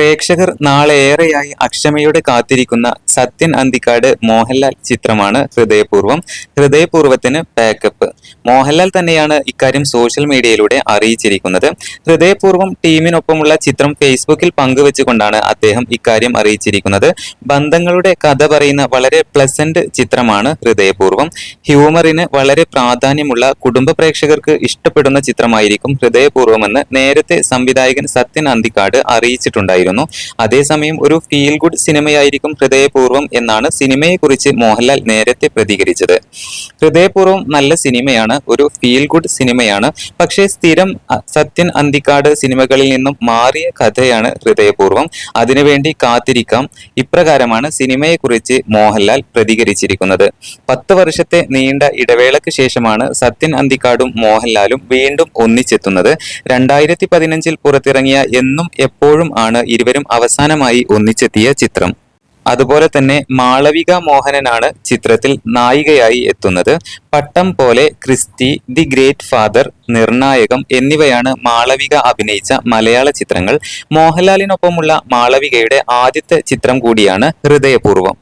പ്രേക്ഷകർ നാളെയേറെയായി അക്ഷമയോടെ കാത്തിരിക്കുന്ന സത്യൻ അന്തിക്കാട് മോഹൻലാൽ ചിത്രമാണ് ഹൃദയപൂർവം. ഹൃദയപൂർവത്തിന് പാക്കപ്പ് മോഹൻലാൽ തന്നെയാണ് ഇക്കാര്യം സോഷ്യൽ മീഡിയയിലൂടെ അറിയിച്ചിരിക്കുന്നത്. ഹൃദയപൂർവം ടീമിനൊപ്പമുള്ള ചിത്രം ഫേസ്ബുക്കിൽ പങ്കുവെച്ചുകൊണ്ടാണ് അദ്ദേഹം ഇക്കാര്യം അറിയിച്ചിരിക്കുന്നത്. ബന്ധങ്ങളുടെ കഥ പറയുന്ന വളരെ പ്ലസന്റ് ചിത്രമാണ് ഹൃദയപൂർവം. ഹ്യൂമറിന് വളരെ പ്രാധാന്യമുള്ള കുടുംബ പ്രേക്ഷകർക്ക് ഇഷ്ടപ്പെടുന്ന ചിത്രമായിരിക്കും ഹൃദയപൂർവമെന്ന് നേരത്തെ സംവിധായകൻ സത്യൻ അന്തിക്കാട് അറിയിച്ചിട്ടുണ്ടായിരുന്നു. അതേസമയം ഒരു ഫീൽ ഗുഡ് സിനിമയായിരിക്കും ഹൃദയപൂർവം എന്നാണ് സിനിമയെക്കുറിച്ച് മോഹൻലാൽ നേരത്തെ പ്രതികരിച്ചത്. ഹൃദയപൂർവം നല്ല സിനിമയാണ് ഒരു ഫീൽ ഗുഡ് സിനിമയാണ്. പക്ഷേ സ്ഥിരം സത്യൻ അന്തിക്കാട് സിനിമകളിൽ നിന്നും മാറിയ കഥയാണ് ഹൃദയപൂർവം. അതിനുവേണ്ടി കാത്തിരിക്കാം. ഇപ്രകാരമാണ് സിനിമയെക്കുറിച്ച് മോഹൻലാൽ പ്രതികരിച്ചിരിക്കുന്നത്. പത്ത് വർഷത്തെ നീണ്ട ഇടവേളയ്ക്ക് ശേഷമാണ് സത്യൻ അന്തിക്കാടും മോഹൻലാലും വീണ്ടും ഒന്നിച്ചെത്തുന്നത്. രണ്ടായിരത്തി പതിനഞ്ചിൽ പുറത്തിറങ്ങിയ എന്നും എപ്പോഴും ആണ് ഇരുവരും അവസാനമായി ഒന്നിച്ചെത്തിയ ചിത്രം. അതുപോലെ തന്നെ മാളവിക മോഹനനാണ് ചിത്രത്തിൽ നായികയായി എത്തുന്നത്. Pattam Pole Christy the great father Nirnayakam എന്നിവയാണ് മാളവിക അഭിനയിച്ച മലയാള ചിത്രങ്ങൾ. മോഹൻലാലിനൊപ്പമുള്ള മാളവികയുടെ ആദ്യത്തെ ചിത്രം കൂടിയാണ് ഹൃദയപൂർവം